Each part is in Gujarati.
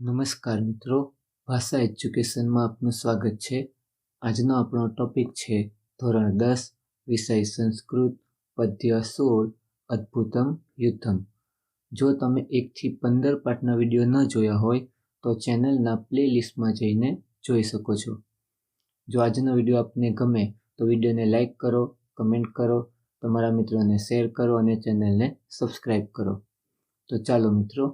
નમસ્કાર મિત્રો, ભાષા એજ્યુકેશનમાં આપનું સ્વાગત છે. આજનો આપણો ટોપિક છે ધોરણ દસ, વિષય સંસ્કૃત, પદ્ય સોળ, અદ્ભુતમ યુદ્ધમ. જો તમે એકથી પંદર પાઠના વીડિયો ન જોયા હોય, તો ચેનલના પ્લેલિસ્ટમાં જઈને જોઈ શકો છો. જો આજનો વીડિયો આપને ગમે, તો વિડીયોને લાઇક કરો, કમેન્ટ કરો, તમારા મિત્રોને શેર કરો અને ચેનલને સબસ્ક્રાઈબ કરો. તો ચાલો મિત્રો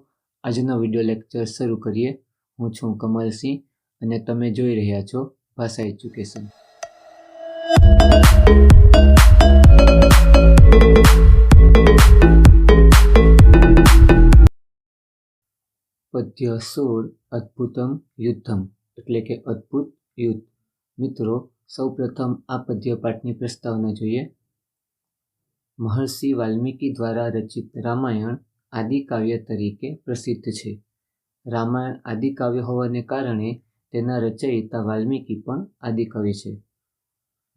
આજનો વીડિયો લેક્ચર શરૂ કરીએ. હું છું કમલસિંહ અને તમે જોઈ રહ્યા છો ભાષા એજ્યુકેશન પદ્ય સોળ, અદ્ભુતમ યુદ્ધમ, એટલે કે અદ્ભુત યુદ્ધ. મિત્રો, સૌપ્રથમ આ પદ્ય પાઠની પ્રસ્તાવના જોઈએ. મહર્ષિ વાલ્મીકી દ્વારા રચિત રામાયણ આદિકાવ્ય તરીકે પ્રસિદ્ધ છે. રામાયણ આદિકાવ્ય હોવાને કારણે તેના રચયિતા વાલ્મીકી પણ આદિકવિ છે.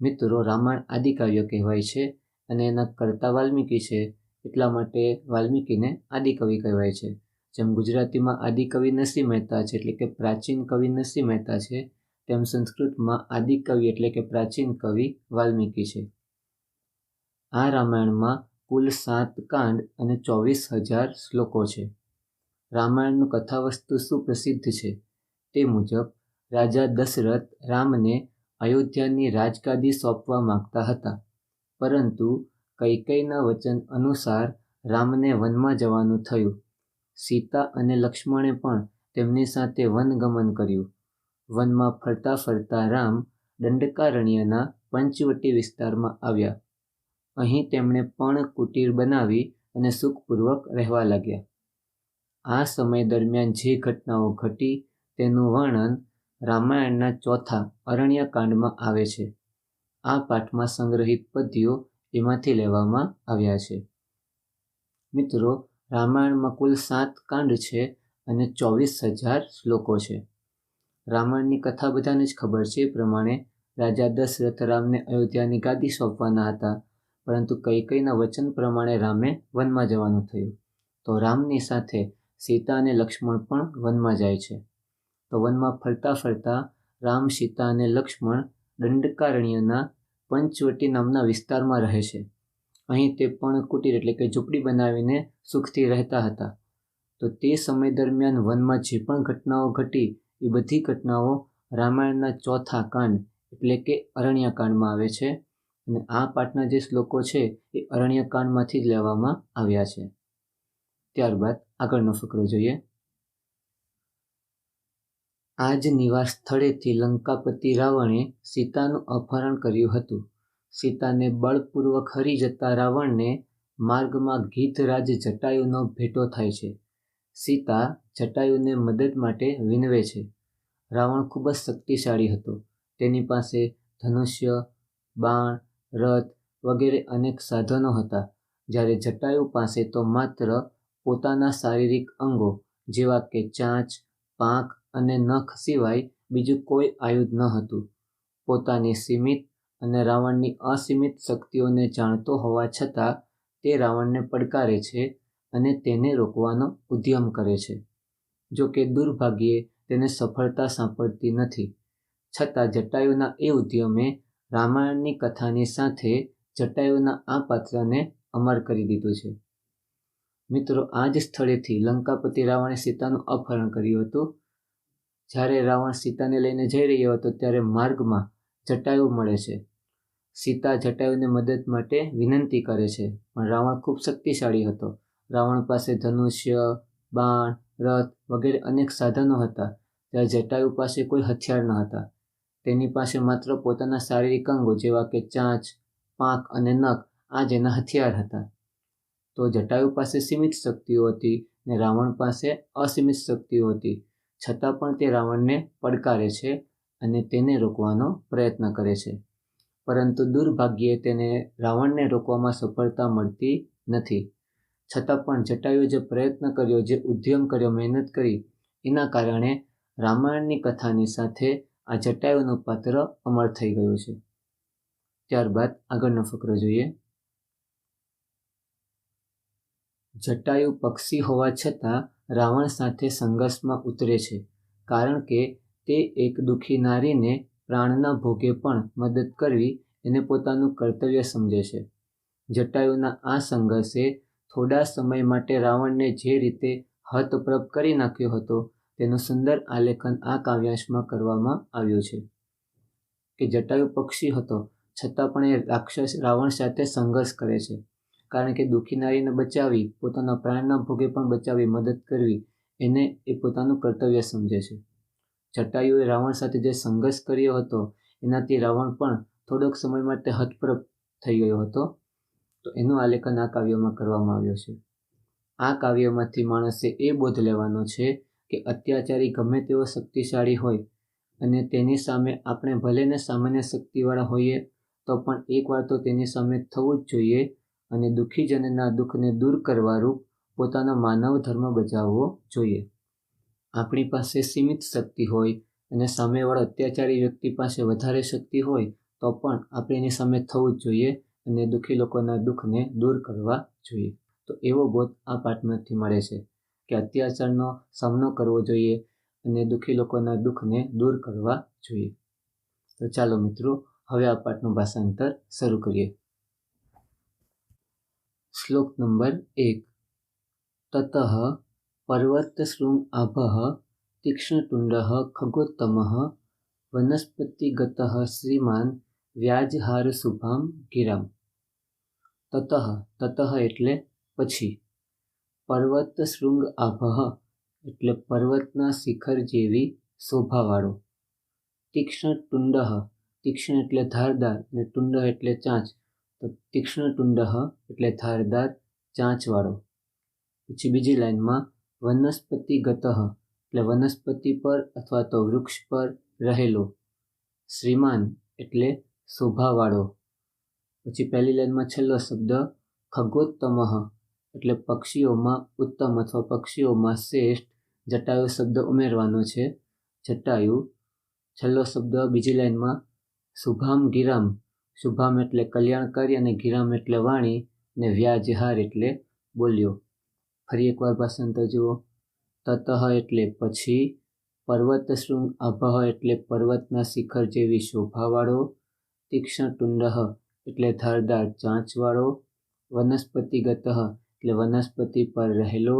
મિત્રો, રામાયણ આદિકાવ્ય કહેવાય છે અને એના કરતા વાલ્મીકી છે એટલા માટે વાલ્મીકીને આદિકવિ કહેવાય છે. જેમ ગુજરાતીમાં આદિકવિ નરસિંહ મહેતા છે એટલે કે પ્રાચીન કવિ નરસિંહ મહેતા છે, તેમ સંસ્કૃતમાં આદિકવિ એટલે કે પ્રાચીન કવિ વાલ્મીકી છે. આ રામાયણમાં કુલ સાત કાંડ અને ચોવીસ હજાર શ્લોકો છે. રામાયણનું કથાવસ્તુ સુપ્રસિદ્ધ છે. તે મુજબ, રાજા દશરથ રામને અયોધ્યાની રાજગાદી સોંપવા માંગતા હતા. પરંતુ કૈકૈના વચન અનુસાર રામને વનમાં જવાનું થયું. સીતા અને લક્ષ્મણે પણ તેમની સાથે વનગમન કર્યું. વનમાં ફરતા ફરતા રામ દંડકારણ્યના પંચવટી વિસ્તારમાં આવ્યા. અહીં તેમણે પણ કુટીર બનાવી અને સુખપૂર્વક રહેવા લાગ્યા. આ સમય દરમિયાન જે ઘટનાઓ ઘટી તેનું વર્ણન રામાયણના ચોથા અરણ્યકાંડમાં આવે છે. આ પાઠમાં સંગ્રહિત પદ્યો એમાંથી લેવામાં આવ્યા છે. મિત્રો, રામાયણમાં કુલ સાત કાંડ છે અને ચોવીસ હજાર શ્લોકો છે. રામાયણની કથા બધાને જ ખબર છે. એ પ્રમાણે રાજા દશરથ રામને અયોધ્યાની ગાદી સોંપવાના હતા. પરંતુ કૈકઈના વચન પ્રમાણે રામે વનમાં જવાનું થયું. તો રામની સાથે સીતા અને લક્ષ્મણ પણ વનમાં જાય છે. તો વનમાં ફરતા ફરતા રામ, સીતા અને લક્ષ્મણ દંડકારણ્યના પંચવટી નામના વિસ્તારમાં રહે છે. અહીં તે પણ કુટીર એટલે કે ઝૂંપડી બનાવીને સુખથી રહેતા હતા. તો તે સમય દરમિયાન વનમાં જે પણ ઘટનાઓ ઘટી, એ બધી ઘટનાઓ રામાયણના ચોથા કાંડ એટલે કે અરણ્યકાંડમાં આવે છે. અને આ પાઠના જે શ્લોકો છે એ અરણ્યકાંડમાંથી જ લેવામાં આવ્યા છે. ત્યારબાદ આગળનો ફકરો જોઈએ. આ જ નિવાસ સ્થળેથી લંકાપતિ રાવણે સીતાનું અપહરણ કર્યું હતું. સીતાને બળપૂર્વક હરી જતા રાવણને માર્ગમાં ગીધરાજ જટાયુનો ભેટો થાય છે. સીતા જટાયુને મદદ માટે વિનવે છે. રાવણ ખૂબ જ શક્તિશાળી હતો. તેની પાસે ધનુષ્ય, બાણ રથ વગેરે અનેક સાધનો હતા. જ્યારે જટાયુ પાસે તો માત્ર પોતાના શારીરિક અંગો, જેવા કે ચાંચ, પાંખ અને નખ સિવાય બીજું કોઈ આયુધ ન હતું. પોતાની સીમિત અને રાવણની અસીમિત શક્તિઓને જાણતો હોવા છતાં તે રાવણને પડકારે છે અને તેને રોકવાનો ઉદ્યમ કરે છે. જો કે દુર્ભાગ્યે તેને સફળતા સાંપડતી નથી. છતાં જટાયુના એ ઉદ્યમે રામાયણની કથાની સાથે જટાયુના આ પાત્રને અમર કરી દીધું છે. મિત્રો, આ જ સ્થળેથી લંકાપતિ રાવણે સીતાનું અપહરણ કર્યું હતું. જ્યારે રાવણ સીતાને લઈને જઈ રહ્યો હતો, ત્યારે માર્ગમાં જટાયુ મળે છે. સીતા જટાયુને મદદ માટે વિનંતી કરે છે, પણ રાવણ ખૂબ શક્તિશાળી હતો. રાવણ પાસે ધનુષ્ય, બાણ, રથ વગેરે અનેક સાધનો હતા ત્યારે જટાયુ પાસે કોઈ હથિયાર ન હતા. તેની પાસે માત્ર પોતાના શારીરિક અંગો જેવા કે ચાંચ, પાંખ અને નખ આ જ એના હથિયાર હતા. તો જટાયુ પાસે સીમિત શક્તિઓ હતી ને રાવણ પાસે અસીમિત શક્તિઓ હતી. છતાં પણ તે રાવણને પડકારે છે અને તેને રોકવાનો પ્રયત્ન કરે છે. પરંતુ દુર્ભાગ્યે તેને રાવણને રોકવામાં સફળતા મળતી નથી. છતાં પણ જટાયુએ જે પ્રયત્ન કર્યો, જે ઉદ્યમ કર્યો, મહેનત કરી, એના કારણે રામાયણની કથાની સાથે આ જટાયુનું પાત્ર અમર થઈ ગયું છે. ત્યારબાદ આગળનો ફકરો જોઈએ. જટાયુ પક્ષી હોવા છતાં રાવણ સાથે સંઘર્ષમાં ઉતરે છે, કારણ કે તે એક દુઃખી નારીને પ્રાણના ભોગે પણ મદદ કરવી એને પોતાનું કર્તવ્ય સમજે છે. જટાયુના આ સંઘર્ષે થોડા સમય માટે રાવણને જે રીતે હતપ્રભ કરી નાખ્યો હતો તેનું સુંદર આલેખન આ કાવ્યાંશમાં કરવામાં આવ્યું છે. કે જટાયુ પક્ષી હતો, છતાં પણ એ રાક્ષસ રાવણ સાથે સંઘર્ષ કરે છે. કારણ કે દુઃખી નારીને બચાવી, પોતાના પ્રાણના ભોગે પણ બચાવી મદદ કરવી, એને એ પોતાનું કર્તવ્ય સમજે છે. જટાયુએ રાવણ સાથે જે સંઘર્ષ કર્યો હતો, એનાથી રાવણ પણ થોડોક સમય માટે હતપ્રભ થઈ ગયો હતો. તો એનું આલેખન આ કાવ્યમાં કરવામાં આવ્યું છે. આ કાવ્યમાંથી માણસે એ બોધ લેવાનો છે કે અત્યાચારી ગમે તેવો શક્તિશાળી હોય અને તેની સામે આપણે ભલે ને સામાન્ય શક્તિવાળા હોઈએ, તો પણ એકવાર તો તેની સામે થવું જ જોઈએ અને દુઃખીજનના દુઃખને દૂર કરવા રૂપ પોતાનો માનવ ધર્મ બજાવવો જોઈએ. આપણી પાસે સીમિત શક્તિ હોય અને સામેવાળો અત્યાચારી વ્યક્તિ પાસે વધારે શક્તિ હોય, તો પણ આપણે એની સામે થવું જ જોઈએ અને દુઃખી લોકોના દુઃખને દૂર કરવા જોઈએ. તો એવો બોધ આ પાઠમાંથી મળે છે. કે અત્યાચારનો સામનો કરવો જોઈએ અને દુઃખી લોકોના દુઃખને દૂર કરવા જોઈએ. તો ચાલો મિત્રો, હવે આ પાઠનું ભાષાંતર શરૂ કરીએ. શ્લોક નંબર એક. તતઃ પર્વતશૃંગ આભઃ તીક્ષ્ણતુંડઃ ખગોત્તમ વનસ્પતિગતઃ શ્રીમાન વ્યાજહાર શુભામ ગિરામ. તતઃ તતઃ એટલે પછી. પર્વત શૃંગ આભહ એટલે પર્વતના શિખર જેવી શોભાવાળો. તીક્ષ્ણ ટુંડહ, તીક્ષ્ણ એટલે ધારદાર અને ટુંડ એટલે ચાંચ. તો તીક્ષ્ણ ટુંડહ એટલે ધારદાર ચાંચવાળો. પછી બીજી લાઈનમાં વનસ્પતિગત એટલે વનસ્પતિ પર અથવા તો વૃક્ષ પર રહેલો શ્રીમાન એટલે શોભાવાળો. પછી પહેલી લાઈનમાં છેલ્લો શબ્દ ખગોત્તમ એટલે પક્ષીઓમાં ઉત્તમ અથવા પક્ષીઓમાં શ્રેષ્ઠ જટાયુ શબ્દ ઉમેરવાનો છે. જટાયુ, છેલ્લો શબ્દ બીજી લાઈનમાં શુભામ ગિરામ. શુભામ એટલે કલ્યાણકારી અને ગિરામ એટલે વાણી ને વ્યાજહાર એટલે બોલ્યો. ફરી એકવાર ભાષાંતર જુઓ. તતઃ એટલે પછી, પર્વત શૃંગ અભહ એટલે પર્વતના શિખર જેવી શોભાવાળો, તીક્ષ્ણ ટુંડહ એટલે ધારદાર ચાંચવાળો, વનસ્પતિગત એટલે વનસ્પતિ પર રહેલો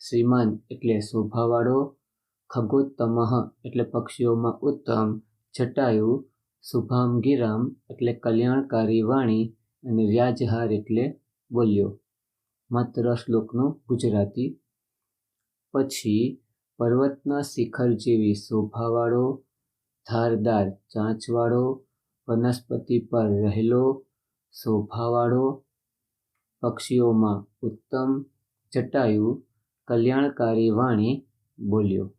શ્રીમાન એટલે શોભાવાળો ખગોત્તમ એટલે પક્ષીઓમાં ઉત્તમ જટાયુ શુભામ ગિરામ એટલે કલ્યાણકારી વાણી અને વ્યાજહાર એટલે બોલ્યો. માત્ર શ્લોકનું ગુજરાતી. પછી પર્વતના શિખર જેવી શોભાવાળો, ધારદાર ચાંચવાળો, વનસ્પતિ પર રહેલો શોભાવાળો પક્ષીઓમાં ઉત્તમ જટાયુ કલ્યાણકારી વાણી બોલ્યો.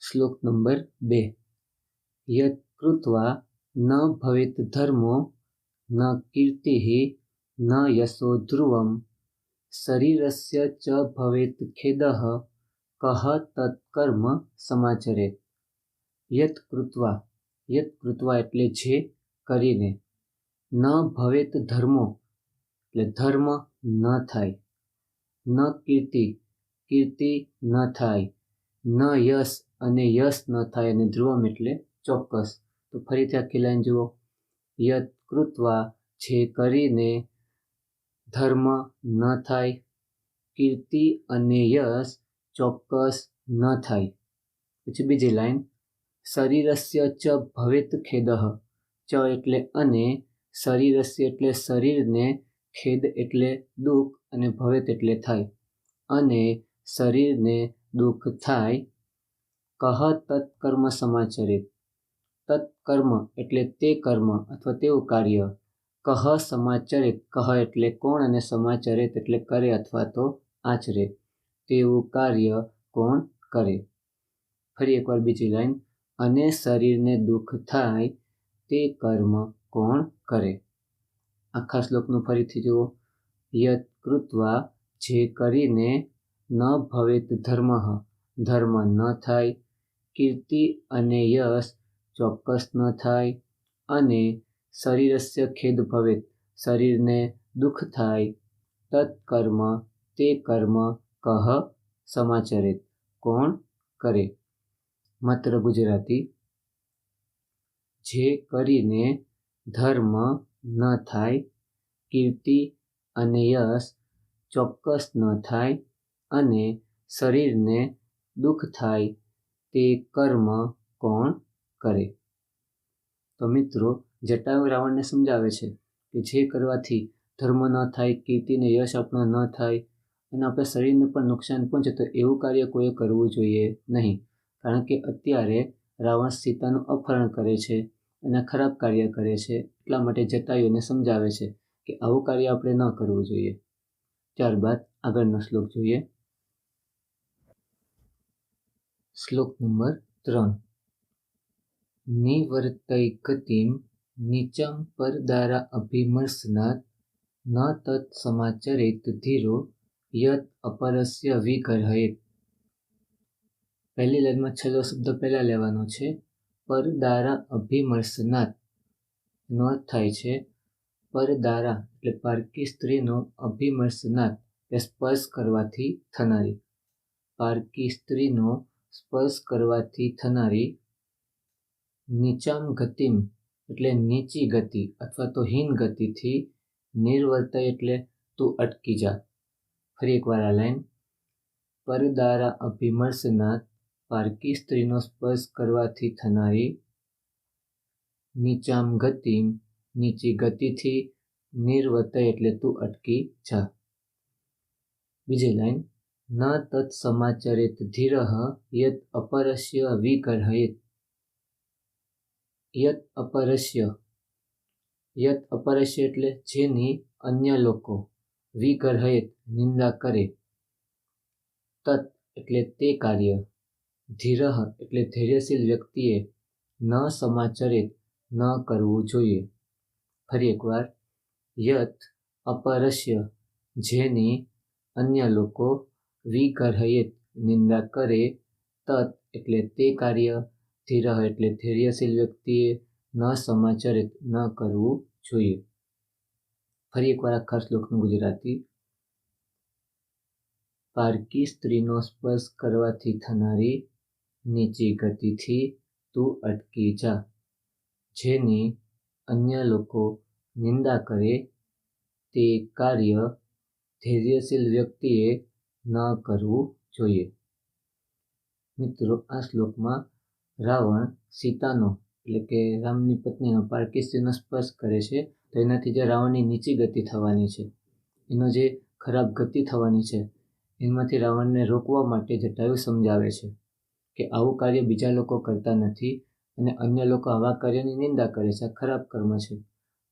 શ્લોક નંબર બે. યત કૃત્વા ન ભવેત ધર્મો, ન કીર્તિ ન યશો ધ્રુવમ, શરીરસ્ય ચ ભવેત ખેદ કહ તત્કર્મ સમાચરે. યત કૃત્વા. યત કૃત્વા એટલે જે કરીને. ન ભવેત ધર્મો, એટલે ધર્મ ન થાય. ન કીર્તિ કીર્તિ ન થાય. ન યશ અને યશ ન થાય અને ધ્રુવમ એટલે ચોક્કસ. તો ફરીથી આખી લાઈન જુઓ. યત કૃત્વા જે કરીને ધર્મ ન થાય. કીર્તિ અને યશ ચોક્કસ ન થાય. પછી બીજી લાઈન. શરીરસ્ય ચ ભવેત ખેદ. ચ એટલે અને શરીરસ્ય એટલે શરીરને ખેદ એટલે દુઃખ અને ભવેત એટલે થાય. અને શરીરને દુઃખ થાય કહ તત્કર્મ સમાચરિત તત્કર્મ એટલે તે કર્મ અથવા તેવું કાર્ય. કહ સમાચરિત કહ એટલે કોણ અને સમાચરિત એટલે કરે અથવા તો આચરે. તેવું કાર્ય કોણ કરે? ફરી એકવાર બીજી લાઈન. અને શરીરને દુઃખ થાય, તે કર્મ કોણ કરે. આખા શ્લોકનું ફરીથી જુઓ. યત કૃત્વા જે કરીને ન ભવેત ધર્મ. ધર્મ ન થાય, કીર્તિ અને યશ ચોક્કસ ન થાય અને શરીરસ્ય ખેદ ભવેત. શરીરને દુઃખ થાય, તત્કર્મ તે કર્મ કહ સમાચરિત. કોણ કરે? માત્ર ગુજરાતી. જે કરીને ધર્મ ન થાય, કીર્તિ અને યશ ચોક્કસ ન થાય અને શરીરને દુઃખ થાય તે કર્મ કોણ કરે? તો મિત્રો, જટાયુ રાવણને સમજાવે છે કે જે કરવાથી ધર્મ ન થાય કીર્તિને યશ આપણો ન થાય અને આપણા શરીરને પણ નુકસાન પહોંચે તો એવું કાર્ય કોઈએ કરવું જોઈએ નહીં. કારણ કે અત્યારે રાવણ સીતાનું અપહરણ કરે છે અને ખરાબ કાર્ય કરે છે, એટલા માટે જટાયુને સમજાવે છે કે આવું કાર્ય આપણે ન કરવું જોઈએ. ત્યારબાદ આગળનો શ્લોક જોઈએ. શ્લોક નંબર ત્રણ. નિવર્તય ગતિમ નીચમ પરદારા અભિમર્શનાત ન તત્ સમાચરિત ધીરો યત અપરસ્ય વિગર્હયેત. પહેલી લાઈનમાં છેલ્લો શબ્દ પહેલાં લેવાનો છે. પરદારા અભિમર્શનાત નો થાય છે. પરદારા એટલે પારકી સ્ત્રીનો અભિમર્શનાત એટલે સ્પર્શ કરવાથી થનારી. પારકી સ્ત્રીનો સ્પર્શ કરવાથી થનારી નીચામ ગતિમ એટલે નીચી ગતિ અથવા તો હીન ગતિથી નિર્વર્તય એટલે તું અટકી જા. ફરી એકવાર આ લાઈન. પરદારા અભિમર્શનાથ પારકી સ્ત્રીનો સ્પર્શ કરવાથી થનારી નીચામ ગતિ નીચી ગતિથી નિર્વતય એટલે તું અટકી જા. બીજી લાઈન. ન તત્ સમાચરિત ધીરહ યત અપરસ્ય વિગર્હયેત. યત અપરસ્ય. યત અપરસ્ય એટલે જેની અન્ય લોકો વિગર્હયેત, નિંદા કરે. તત એટલે તે કાર્ય. ધીરહ એટલે ધૈર્યશીલ વ્યક્તિએ ન સમાચરિત ન કરવું જોઈએ. ફરી એકવાર, યત અપરસ્ય જેની અન્ય લોકો વિગર્હયેત નિંદા કરે, તત એટલે તે કાર્ય, ધીરહ એટલે ધૈર્યશીલ વ્યક્તિએ ન સમાચરિત ન કરવું જોઈએ. ફરી એકવાર આખા શ્લોકનું ગુજરાતી. પારકી સ્ત્રીનો સ્પર્શ કરવાથી થનારી નીચી ગતિથી તું અટકી જા. જેની અન્ય લોકો નિંદા કરે, તે કાર્ય ધૈર્યશીલ વ્યક્તિએ ન કરવું જોઈએ. મિત્રો, આ શ્લોકમાં રાવણ સીતાનો, એટલે કે રામની પત્નીનો પારકી સ્પર્શ કરે છે, તો એનાથી જે રાવણની નીચી ગતિ થવાની છે, એનો જે ખરાબ ગતિ થવાની છે, એમાંથી રાવણને રોકવા માટે જટાયુ સમજાવે છે. કે આવું કાર્ય બીજા લોકો કરતા નથી અને અન્ય લોકો આવા કાર્યની નિંદા કરે છે ખરાબ કર્મ છે.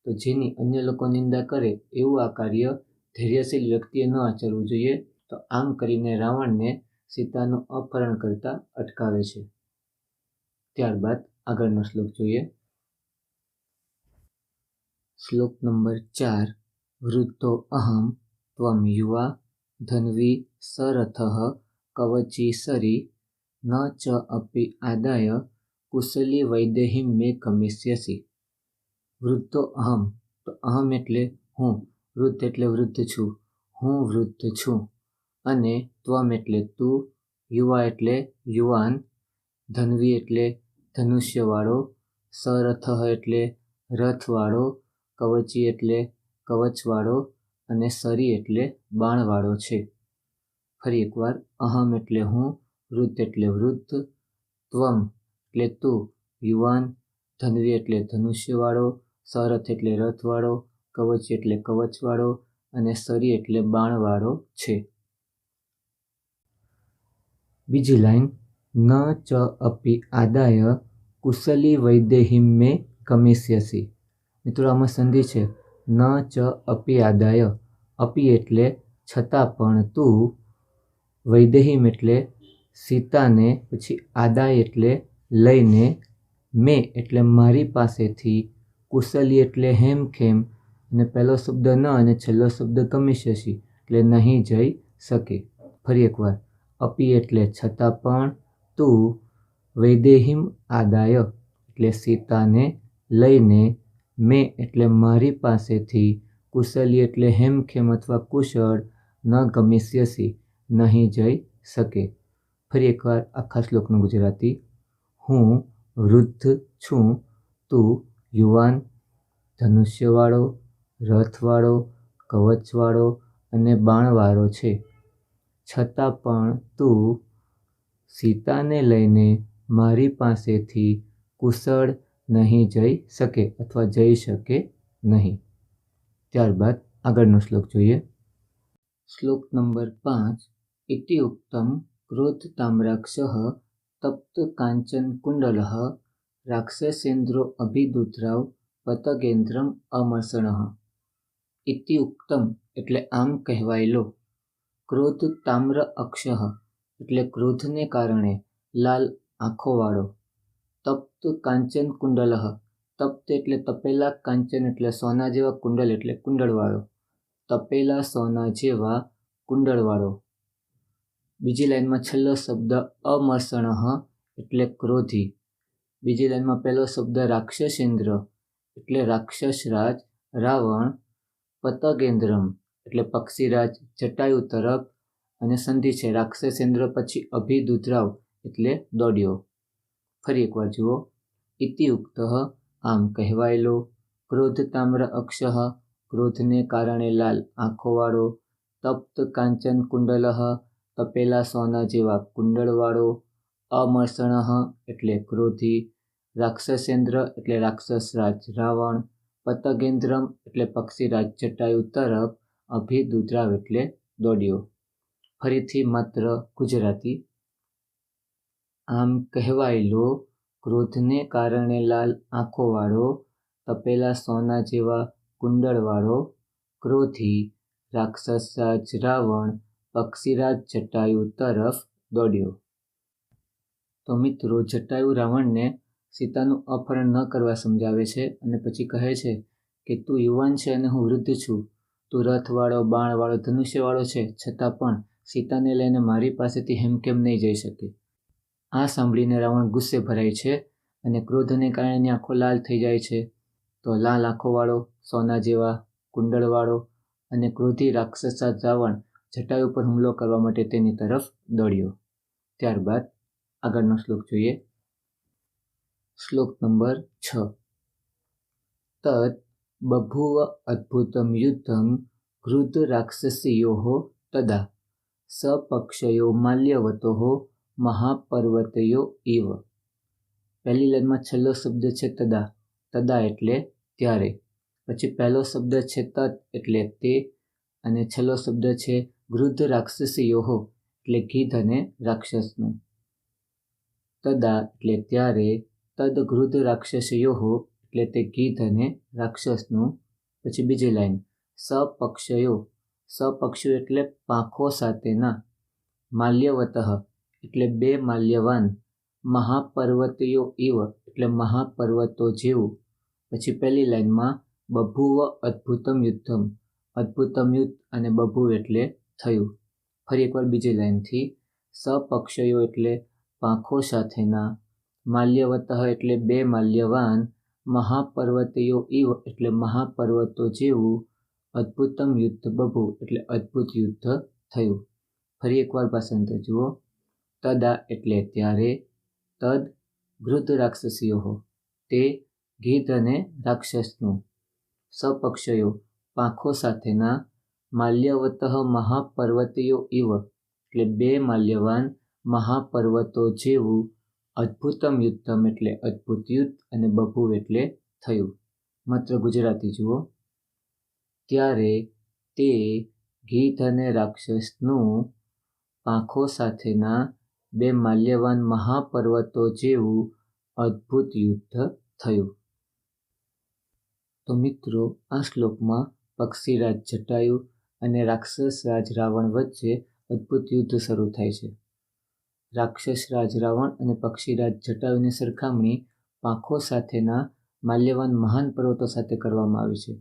તો જેની અન્ય લોકો નિંદા કરે એવું આ કાર્ય ધૈર્યશીલ વ્યક્તિએ ન આચરવું જોઈએ, તો આમ કરીને રાવણને સીતાનું અપહરણ કરતા અટકાવે છે. ત્યારબાદ આગળનો શ્લોક જોઈએ. શ્લોક નંબર ચાર. વૃદ્ધો અહમ, ત્વમ યુવા, ધનવી, સરથ, કવચી, સરી ન ચ અપી આદાય કુશલી વૈદેહીમ મે કમિષ્યસી. વૃદ્ધો અહમ, તો અહમ એટલે હું, વૃદ્ધ એટલે વૃદ્ધ છું, હું વૃદ્ધ છું. અને ત્વમ એટલે તું, યુવા એટલે યુવાન, ધનવી એટલે ધનુષ્યવાળો સરથ એટલે રથવાળો, કવચી એટલે કવચવાળો અને સરી એટલે બાણવાળો છે. ફરી એકવાર, અહમ એટલે હું વૃદ્ધ એટલે વૃદ્ધ, ત્વમ એટલે તું, યુવાન, ધનવી એટલે ધનુષ્યવાળો, સરથ એટલે રથવાળો, કવચ એટલે કવચવાળો અને સરી એટલે બાણવાળો છે. બીજી લાઈન, ન ચ અપી આદાય કુશલી વૈદેહીમ મે કમિષ્યસી. મિત્રો, આમાં સંધિ છે, ન ચ અપી આદાય. અપી એટલે છતાં પણ તું વૈદેહીમ એટલે સીતાને પછી આદાય એટલે લઈને મેં એટલે મારી પાસેથી કુશલી એટલે હેમખેમ અને પહેલો શબ્દ ન અને છેલ્લો શબ્દ કમિષ્યસી એટલે નહીં જઈ શકે. ફરી એકવાર, અપી એટલે છતાં પણ તું વૈદેહિમ આદાય એટલે સીતાને લઈને મેં એટલે મારી પાસેથી કુશલી એટલે હેમખેમ અથવા કુશળ ન ગમિષ્યસી નહીં જઈ શકે. ફરી એકવાર આખા શ્લોકનું ગુજરાતી. હું વૃદ્ધ છું, તું યુવાન, ધનુષ્યવાળો, રથવાળો, કવચવાળો અને બાણવાળો છે. છતાં પણ તું સીતાને લઈને મારી પાસેથી કુશળ નહીં જઈ શકે અથવા જઈ શકે નહીં. ત્યારબાદ આગળનો શ્લોક જોઈએ. શ્લોક નંબર પાંચ ઇતિ ઉક્તમ કાંચન કુંડલ રાક્ષસેન્દ્રો અભિદુદ્રાવ પતગેન્દ્રમ અમર્ષણ ઇતિ ઉક્તમ એટલે આમ કહેવાયેલો ક્રોધ તામ્ર અક્ષ એટલે ક્રોધને કારણે લાલ આંખોવાળો. તપ્ત કાંચન કુંડલ તપ્ત એટલે તપેલા કાંચન એટલે સોના જેવા કુંડલ એટલે કુંડળવાળો. તપેલા સોના જેવા કુંડળવાળો. બીજી લાઈનમાં છેલ્લો શબ્દ અમર્ષણઃ એટલે ક્રોધી. બીજી લાઈનમાં પહેલો શબ્દ રાક્ષસેન્દ્ર એટલે રાક્ષસરાજ, રાવણ, પતગેન્દ્રમ એટલે પક્ષીરાજ, જટાયુ તરફ અને સંધિ છે. રાક્ષસેન્દ્ર પછી અભિદુદ્રાવ એટલે દોડ્યો. ફરી એકવાર જુઓ. ઇતિયુક્ત આમ કહેવાયેલો. ક્રોધ તામ્ર અક્ષ. ક્રોધને કારણે લાલ આંખોવાળો. તપ્ત કાંચન કુંડલ. તપેલા સોના જેવા કુંડળવાળો અમર્ષણ એટલે ક્રોધી, રાક્ષસેન્દ્ર એટલે રાક્ષસરાજ રાવણ, પતગેન્દ્રમ એટલે પક્ષીરાજ જટાયુ તરફ અભિદુદ્રાવ એટલે દોડ્યો. ફરીથી માત્ર ગુજરાતી. આમ કહેવાયેલો ક્રોધને કારણે લાલ આંખોવાળો, તપેલા સોના જેવા કુંડળવાળો, ક્રોધી રાક્ષસરાજ રાવણ પક્ષીરાજ જટાયુ તરફ દોડ્યો. તો મિત્રો, જટાયુ રાવણને સીતાનું અપહરણ ન કરવા સમજાવે છે અને પછી કહે છે કે, તું યુવાન છે અને હું વૃદ્ધ છું. તું રથવાળો, બાણવાળો, ધનુષ્યવાળો છે. છતાં પણ સીતાને લઈને મારી પાસેથી હેમકેમ નહીં જઈ શકે. આ સાંભળીને રાવણ ગુસ્સે ભરાય છે અને ક્રોધને કારણે આંખો લાલ થઈ જાય છે. તો લાલ આંખોવાળો, સોના જેવા, કુંડળવાળો અને ક્રોધી રાક્ષસા રાવણ જટાયુ પર હુમલો કરવા માટે તેની તરફ દોડ્યો. ત્યારબાદ આગળનો શ્લોક જોઈએ. શ્લોક નંબર છ. તત બભુવ અદ્ભુતમ યુદ્ધમ ક્રુદ્ધ રાક્ષસીયો તદા. સપક્ષયો માલ્યવતો મહાપર્વતયો ઇવ. પહેલી લાઈનમાં છેલ્લો શબ્દ છે તદા. તદા એટલે ત્યારે. પછી પહેલો શબ્દ છે તત એટલે તે. અને છેલ્લો શબ્દ છે ગૃદ્ધ રાક્ષસીયો એટલે ગીધ અને રાક્ષસનું. તદા એટલે ત્યારે તદ ગૃદ્ધ રાક્ષસીઓ એટલે તે ગીધ અને રાક્ષસનું. પછી બીજી લાઈન, સપક્ષયો સપક્ષયો એટલે પાંખો સાથેના. માલ્યવત એટલે બે માલ્યવાન મહાપર્વતીઓ ઇવ એટલે મહાપર્વતો જેવું. પછી પહેલી લાઈનમાં બભુવ અદ્ભુતમ યુદ્ધમ, અદ્ભુતમ યુદ્ધ અને બભુ એટલે થયું. ફરી એકવાર બીજી લાઈનથી સપક્ષયો એટલે પાંખો સાથેના માલ્યવત એટલે બે માલ્યવાન, મહાપર્વતીયો ઇવ એટલે મહાપર્વતો જેવું અદ્ભુતમ યુદ્ધ બભુ એટલે અદ્ભુત યુદ્ધ થયું. ફરી એકવાર પસંદ જુઓ. તદા એટલે ત્યારે તદ વૃદ્ધ રાક્ષસીઓ તે ગીધ અને રાક્ષસનું. સપક્ષયો પાંખો સાથેના માલ્યવત મહાપર્વતીયો ઇવ. એટલે બે માલ્યવાન મહાપર્વતો જેવું અદ્ભુતમ યુદ્ધમ એટલે અદ્ભુત યુદ્ધ અને બભુવ એટલે થયું. માત્ર ગુજરાતી જુઓ. ત્યારે તે ગીત અને રાક્ષસનું પાંખો સાથેના બે માલ્યવાન મહાપર્વતો જેવું અદ્ભુત યુદ્ધ થયું. તો મિત્રો, આ શ્લોકમાં પક્ષીરાજ જટાયુ અને રાક્ષસ રાજ રાવણ વચ્ચે અદ્ભુત યુદ્ધ શરૂ થાય છે. રાક્ષસ રાજ રાવણ અને પક્ષીરાજ જટાયુની સરખામણી પાંખો સાથેના માલ્યવાન મહાન પર્વતો સાથે કરવામાં આવી છે.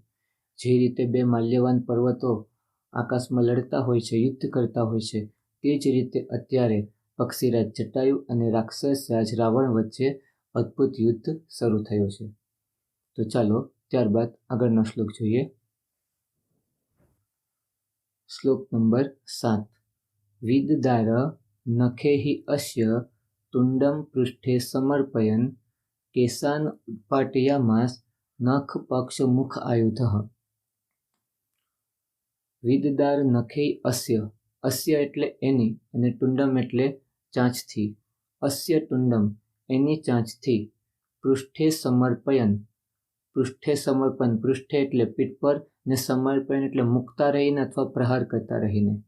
જે રીતે બે માલ્યવાન પર્વતો આકાશમાં લડતા હોય છે, યુદ્ધ કરતા હોય છે, તે જ રીતે અત્યારે પક્ષીરાજ જટાયુ અને રાક્ષસ રાજ રાવણ વચ્ચે અદ્ભુત યુદ્ધ શરૂ થયો છે. તો ચાલો ત્યારબાદ આગળનો શ્લોક જોઈએ. શ્લોક નંબર સાત વિદદાર નખેહિ અસ્ય તુંડમ પૃષ્ઠે સમર્પયન કેસાન ઉત્પાટયામાસ નખ પક્ષ મુખ આયુધ વિદદાર નખે અસ્ય અસ્ય એટલે એની અને ટુંડમ એટલે ચાંચથી અસ્ય ટુંડમ એની ચાંચથી પૃષ્ઠે સમર્પયન પૃષ્ઠે સમર્પણ પૃષ્ઠે એટલે પીઠ પર ને સમર્પણ એટલે મૂકતા રહીને અથવા પ્રહાર કરતા રહીને.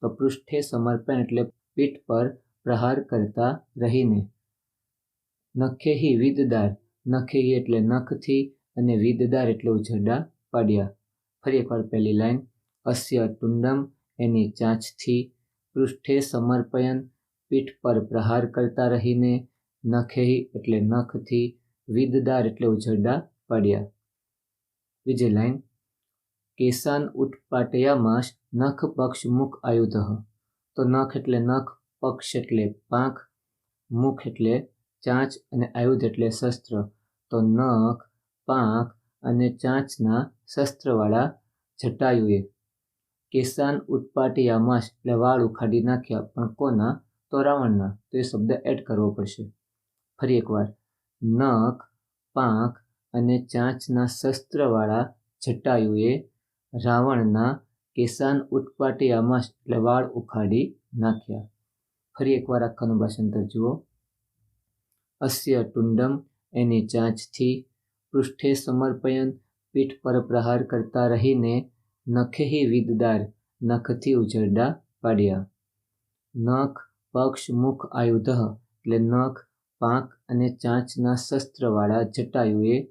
તો પૃષ્ઠે સમર્પણ એટલે પીઠ પર પ્રહાર કરતા રહીને. નખેહી વિદદાર નખેહી એટલે નખથી અને વિદદાર એટલે ઉજરડા પાડ્યા. ફરી એકવાર પહેલી લાઈન. અસ્ય ટુંડમ એની ચાંચથી. પૃષ્ઠે સમર્પયન, પીઠ પર પ્રહાર કરતા રહીને. નખેહી એટલે નખથી વિદદાર એટલે ઉજરડા પાડ્યા. બીજી લાઈન. કેસાન ઉત્પાટયામાશ નખ પક્ષ મુખ આયુધ. તો નખ એટલે નખ, પક્ષ એટલે પાંખ, મુખ એટલે ચાંચ અને આયુધ એટલે શસ્ત્ર. તો નખ, પાંખ અને ચાંચના શસ્ત્રવાળા જટાયુએ. કેસાન ઉત્પાટયામાશ એટલે વાળ ઉખાડી નાખ્યા પણ કોના? તો રાવણના. તો એ શબ્દ એડ કરવો પડશે. ફરી એકવાર. નખ, પાંખ અને ચાંચના શસ્ત્રવાળા જટાયુએ રાવણના કેસાન ઉત્પાટયામાશ એટલે વાળ ઉખાડી નાખ્યા. ફરી એકવાર આખાનું ભાષાંતર જુઓ. અસ્ય ટુંડમ એની ચાંચથી પૃષ્ઠે સમર્પયન પીઠ પર પ્રહાર કરતા રહીને નખેહી વિદદાર નખથી ઉજરડા પાડ્યા. નખ, પક્ષ, મુખ, આયુધ એટલે નખ, પાંખ અને ચાંચના શસ્ત્રવાળા જટાયુએ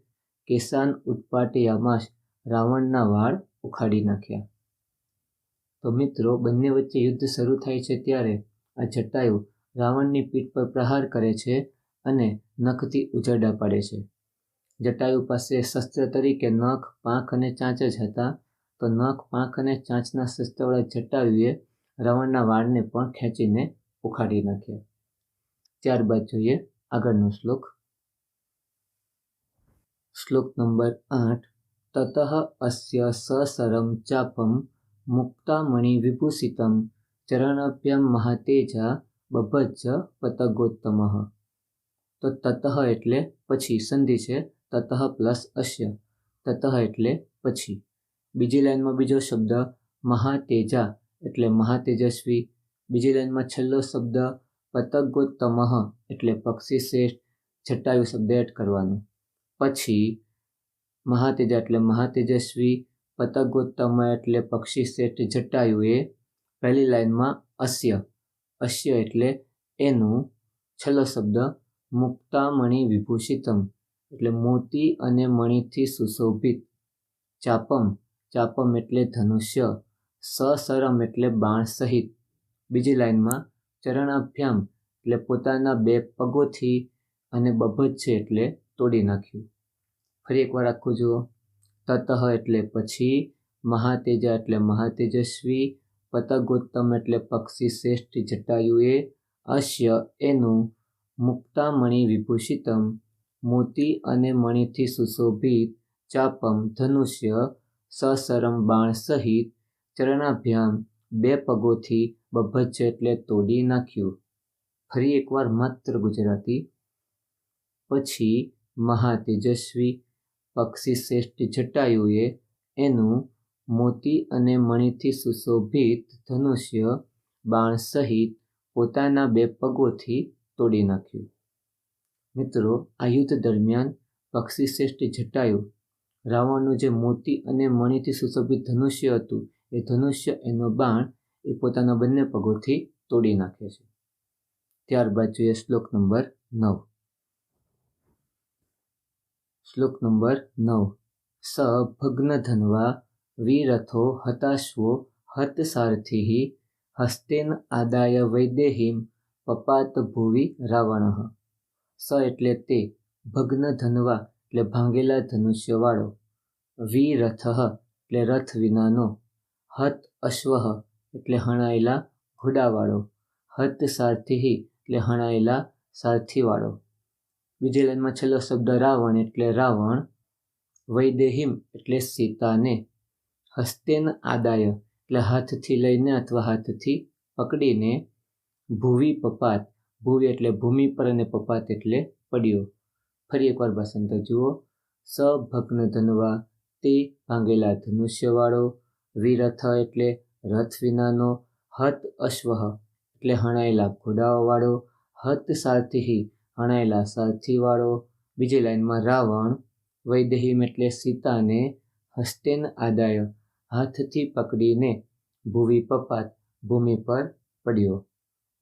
કેસાન ઉત્પાટયામાશ રાવણના વાળ ઉખાડી નાખ્યા. તો મિત્રો, બંને વચ્ચે યુદ્ધ શરૂ થાય છે ત્યારે આ જટાયુ રાવણની પીઠ પર પ્રહાર કરે છે અને નખથી ઉજાડા પાડે છે. જટાયુ પાસે શસ્ત્ર તરીકે નખ, પાંખ અને ચાંચ જ હતા. તો નખ, પાંખ અને ચાંચના શસ્ત્રવાળા જટાયુએ રાવણના વાળને પણ ખેંચીને ઉખાડી નાખ્યા. ત્યારબાદ જોઈએ આગળનો શ્લોક. શ્લોક નંબર આઠ. તતઃ અસ્ય સસરમ ચાપમ મુક્તામણિ વિભૂષિતમ ચરણાભ્યામ મહાતેજા બભજ્જ પતગોત્તમ તો તતઃ એટલે પછી સંધિ છે તતઃ પ્લસ અશ્ય તતઃ એટલે પછી બીજી લાઈનમાં બીજો શબ્દ મહાતેજા એટલે મહાતેજસ્વી બીજી લાઈનમાં છેલ્લો શબ્દ પતગોત્તમ એટલે પક્ષી શ્રેષ્ઠ જટાયુ શબ્દ એડ કરવાનો પછી મહાતેજા એટલે મહાતેજસ્વી, પતગોત્તમ એટલે પક્ષી શેઠ જટાયુ એ પહેલી લાઈનમાં અસ્ય અસ્ય એટલે એનું છેલ્લો શબ્દ મુક્તામણિ વિભૂષિતમ એટલે મોતી અને મણિથી સુશોભિત. ચાપમ ચાપમ એટલે ધનુષ્ય સસરમ એટલે બાણ સહિત. બીજી લાઈનમાં ચરણાભ્યામ એટલે પોતાના બે પગોથી અને બભજ છે એટલે તોડી નાખ્યું. ફરી એકવાર આખું જુઓ. તતઃ એટલે પછી, મહાતેજા એટલે મહાતેજસ્વી, પતગોત્તમ એટલે પક્ષી શ્રેષ્ઠ જટાયુએ, અશ્ય એનું મુક્તામણિ વિભૂષિતમ, મોતી અને મણિથી સુશોભિત, ચાપમ ધનુષ્ય સસરમ બાણ સહિત ચરણાભ્યામ, બે પગોથી બભજ એટલે તોડી નાખ્યું. ફરી એકવાર માત્ર ગુજરાતી. પછી મહાતેજસ્વી પક્ષી શ્રેષ્ઠ જટાયુએ એનું મોતી અને મણિથી સુશોભિત ધનુષ્ય બાણ સહિત પોતાના બે પગોથી તોડી નાખ્યું. મિત્રો, આ યુદ્ધ દરમિયાન પક્ષી શ્રેષ્ઠ જટાયુ, રાવણનું જે મોતી અને મણિથી સુશોભિત ધનુષ્ય હતું, એ ધનુષ્ય એનો બાણ એ પોતાના બંને પગોથી તોડી નાખે છે. ત્યારબાદ જોઈએ શ્લોક નંબર નવ. શ્લોક નંબર નવ. સ ભગ્નધન્વા વિરથો હતાશ્વો હતસારથિ હસ્તેન આદાય વૈદેહીમ પપાત ભુવિ રાવણ. સ એટલે તે ભગ્ન ધનવા એટલે ભાંગેલા ધનુષ્યવાળો. વિરથ એટલે રથ વિનાનો. હત અશ્વ એટલે હણાયેલા ઘોડાવાળો. હત સારથિ એટલે હણાયેલા સારથીવાળો. બીજી લાઈનમાં છેલ્લો શબ્દ રાવણ એટલે રાવણ વૈદેહીમ એટલે સીતાને, હસ્તેન આદાય એટલે હાથથી લઈને અથવા હાથથી પકડીને ભૂવી પપાત, ભૂવી એટલે ભૂમિ પર અને પપાત એટલે પડ્યો. ફરી એકવાર ભાષાંતર જુઓ. સભગ્ન ધનવા, તે ભાંગેલા ધનુષ્યવાળો, વિરથ એટલે રથ વિનાનો, હત અશ્વ એટલે હણાયેલા ઘોડાઓવાળો હત સારથિ હણાયેલા સારથીવાળો બીજી લાઈનમાં રાવણ વૈદેહીમ એટલે સીતાને હસ્તેન આદાય, હાથથી પકડીને ભૂવિ પપાત ભૂમિ પર પડ્યો.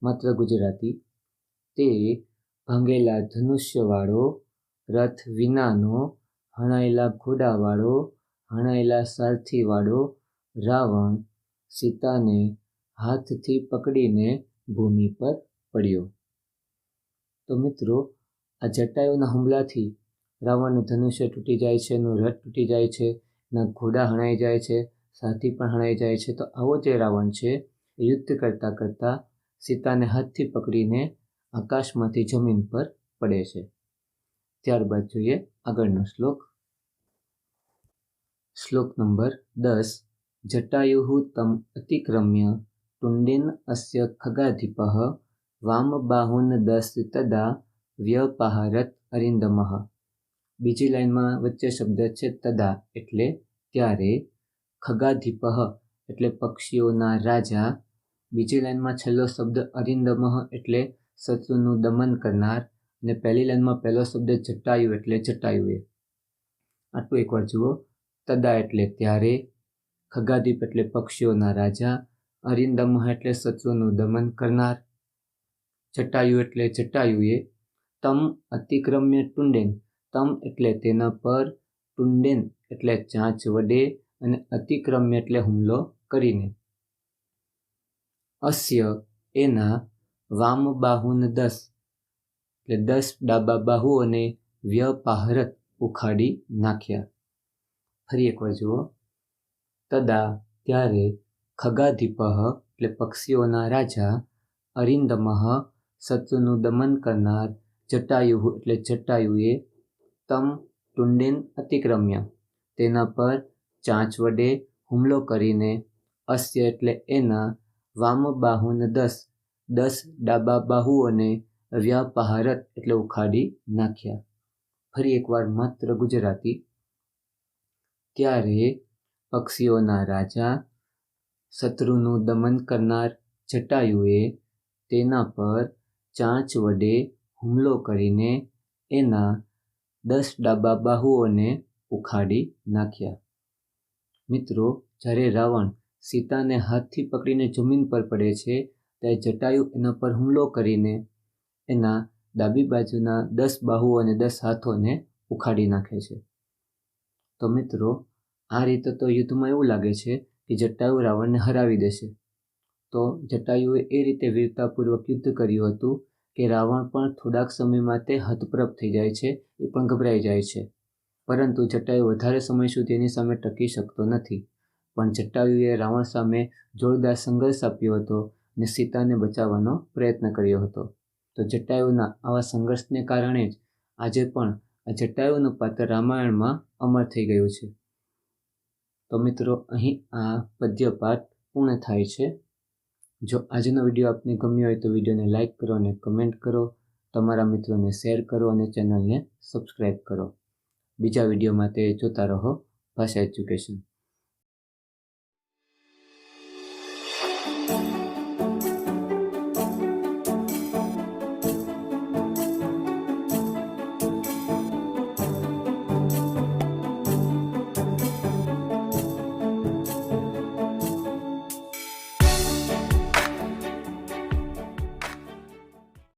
માત્ર ગુજરાતી. તે ભાંગેલા ધનુષ્યવાળો, રથ વિનાનો, હણાયેલા ઘોડાવાળો, હણાયેલા સારથીવાળો, રાવણ સીતાને હાથથી પકડીને ભૂમિ પર પડ્યો. તો મિત્રો, આ જટાયુના હુમલાથી રાવણનું ધનુષ્ય તૂટી જાય છે, એનું રથ તૂટી જાય છે, એના ઘોડા હણાઈ જાય છે, સાથી પણ હણાઈ જાય છે. તો આવો જે રાવણ છે, એ યુદ્ધ કરતાં કરતાં સીતાને હાથથી પકડીને આકાશમાંથી જમીન પર પડે છે. ત્યારબાદ જોઈએ આગળનો શ્લોક. શ્લોક નંબર દસ. જટાયુ તમ અતિક્રમ્ય ટુંડિન અસ્ય ખગાધિપ વામબાહુન દસ તદા વ્યપહારત અરિંદમઃ બીજી લાઈનમાં વચ્ચે શબ્દ છે તદા એટલે ત્યારે ખગાધિપ એટલે પક્ષીઓના રાજા બીજી લાઇનમાં છેલ્લો શબ્દ અરિંદમઃ એટલે શત્રુનું દમન કરનાર અને પહેલી લાઈનમાં પહેલો શબ્દ જટાયુ એટલે જટાયુએ આટલું એકવાર જુઓ તદા એટલે ત્યારે ખગાદીપ એટલે પક્ષીઓના રાજા અરિંદમહ એટલે શત્રુનું દમન કરનાર જટાયુ એટલે જટાયુએ તમ અતિક્રમ્ય ટુંડેન, તમ એટલે તેના પર ટુંડેન એટલે ચાંચ વડે અને અતિક્રમ્ય એટલે હુમલો કરીને. અસ્ય એના વામ બાહુન દસ, એટલે દસ ડાબા બાહુઓને વ્યપાહરત ઉખાડી નાખ્યા. ફરી એકવાર જુઓ. તદા ત્યારે ખગાધિપહ, એટલે પક્ષીઓના રાજા અરિંદમહ શત્રુનું દમન કરનાર જટાયુ એટલે જટાયુએ તમ ટુંડેન અતિક્રમ્યા. તેના પર ચાંચ વડે હુમલો કરીને અસ્ય એટલે એના વામ બાહુન દસ દસ ડાબા બાહુઓને વ્યાપહારત એટલે ઉખાડી નાખ્યા. ફરી એકવાર માત્ર ગુજરાતી. ત્યારે પક્ષીઓના રાજા શત્રુનું દમન કરનાર જટાયુએ તેના પર ચાંચ વડે હુમલો કરીને એના દસ ડાબા બાહુઓને ઉખાડી નાખ્યા. મિત્રો, જ્યારે રાવણ સીતાને હાથથી પકડીને જમીન પર પડે છે, ત્યારે જટાયુ એના પર હુમલો કરીને એના ડાબી બાજુના દસ બાહુઓ અને દસ હાથોને ઉખાડી નાખે છે. તો મિત્રો, આ રીતે તો યુદ્ધમાં એવું લાગે છે કે જટાયુ રાવણને હરાવી દેશે. તો જટાયુએ એ રીતે વીરતાપૂર્વક યુદ્ધ કર્યું હતું કે રાવણ પણ થોડાક સમય માટે હતપ્રભ થઈ જાય છે, એ પણ ગભરાઈ જાય છે. પરંતુ જટાયુ વધારે સમય સુધી એની સામે ટકી શકતો નથી. પણ જટાયુએ રાવણ સામે જોરદાર સંઘર્ષ આપ્યો હતો અને સીતાને બચાવવાનો પ્રયત્ન કર્યો હતો. તો જટાયુના આવા સંઘર્ષને કારણે જ આજે પણ આ જટાયુનું પાત્ર રામાયણમાં અમર થઈ ગયું છે. તો મિત્રો, અહીં આ પદ્યપાઠ પૂર્ણ થાય છે. જો આજનો વીડિયો આપને ગમ્યો હોય તો વિડીયોને લાઇક કરો અને કમેન્ટ કરો. તમારા મિત્રોને શેર કરો અને ચેનલને સબસ્ક્રાઈબ કરો. બીજા વીડિયો માટે જોતા રહો. ભાષા એજ્યુકેશન.